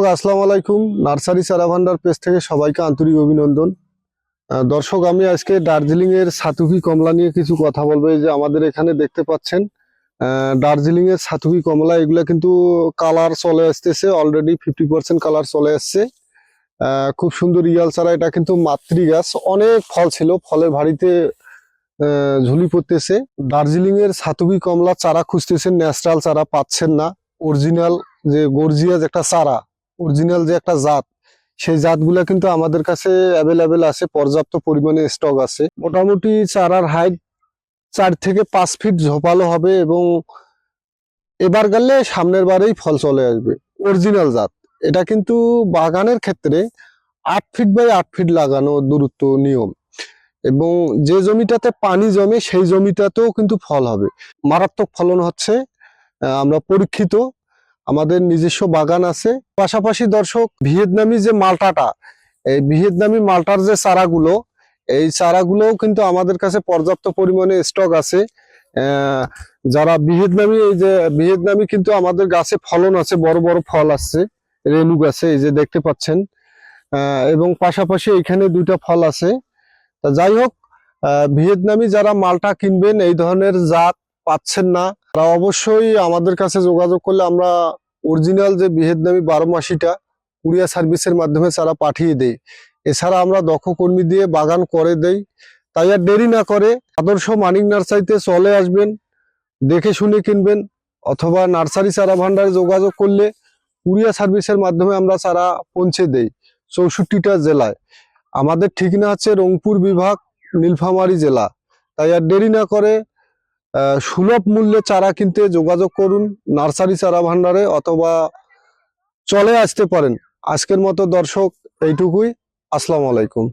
দর্শক, আসসালামু আলাইকুম। নার্সারি চারা ভান্ডার পেজ থেকে সবাইকে আন্তরিক অভিনন্দন। দর্শক, আমি আজকে দার্জিলিং এর সাতুকি কমলা নিয়ে কিছু কথা বলব। যে আমাদের এখানে দেখতে পাচ্ছেন দার্জিলিং এর সাতুকি কমলা, এগুলা কিন্তু কালার চলে আসতেছে। অলরেডি ফিফটি পার্সেন্ট কালার চলে আসছে। খুব সুন্দর ইয়াল চারা, এটা কিন্তু মাতৃ গাছ। অনেক ফল ছিল, ফলের ভারিতে ঝুলি পড়তেছে। দার্জিলিং এর সাতুকি কমলা চারা খুঁজতেছেন, ন্যাচারাল চারা পাচ্ছেন না। অরিজিনাল যে গর্জিয়াস একটা চারা অরিজিনাল যে একটা জাত, সেই জাতগুলা কিন্তু আমাদের কাছে অ্যাভেলেবেল আছে, পর্যাপ্ত পরিমাণে স্টক আছে। মোটামুটি চারার হাইট চার থেকে পাঁচ ফিট ঝোপালো হবে এবং এবার গেলে সামনের বারেই ফল চলে আসবে অরিজিনাল জাত। এটা কিন্তু বাগানের ক্ষেত্রে আট ফিট বাই আট ফিট লাগানো দূরত্ব নিয়ম এবং যে জমিটাতে পানি জমে সেই জমিটাতেও কিন্তু ফল হবে। মারাত্মক ফলন হচ্ছে আমরা পরীক্ষিত আমাদের নিজস্ব বাগান আছে। পাশাপাশি দর্শক, ভিয়েতনামি যে মালটাটা, এই ভিয়েতনামি মালটার যে চারাগুলো, এই চারাগুলোও কিন্তু আমাদের কাছে পর্যাপ্ত পরিমাণে স্টক আছে। যারা ভিয়েতনামি, এই যে ভিয়েতনামি কিন্তু আমাদের গাছে ফলন আছে, বড় বড় ফল আসছে রেনু গাছে এই যে দেখতে পাচ্ছেন। এবং পাশাপাশি এখানে দুইটা ফল আছে। তা যাই হোক ভিয়েতনামি যারা মালটা কিনবেন, এই ধরনের জাত পাচ্ছেন না। তারা অবশ্যই আমাদের কাছে যোগাযোগ করলে আমরা অরিজিনাল যে ভিয়েতনামি বারো মাসিটা কুরিয়ার সার্ভিসের মাধ্যমে তারা পাঠিয়ে দেই এছাড়া আমরা দক্ষ কর্মী দিয়ে বাগান করে দেই। তাই আর দেরি না করে আদর্শ মানিক নার্সারিতে চলে আসবেন, দেখে শুনে কিনবেন, অথবা নার্সারি চারা ভান্ডারে যোগাযোগ করলে কুরিয়ার সার্ভিসের মাধ্যমে আমরা চারা পৌঁছে দেই চৌষট্টিটা জেলায়। আমাদের ঠিকানা হচ্ছে রংপুর বিভাগ, নীলফামারী জেলা। তাই আর দেরি না করে সুলভ মূল্যে চারা কিনতে যোগাযোগ করুন, নার্সারি চারা ভান্ডারে অথবা চলে আসতে পারেন। আজকের মতো দর্শক এইটুকুই। আসসালামু আলাইকুম।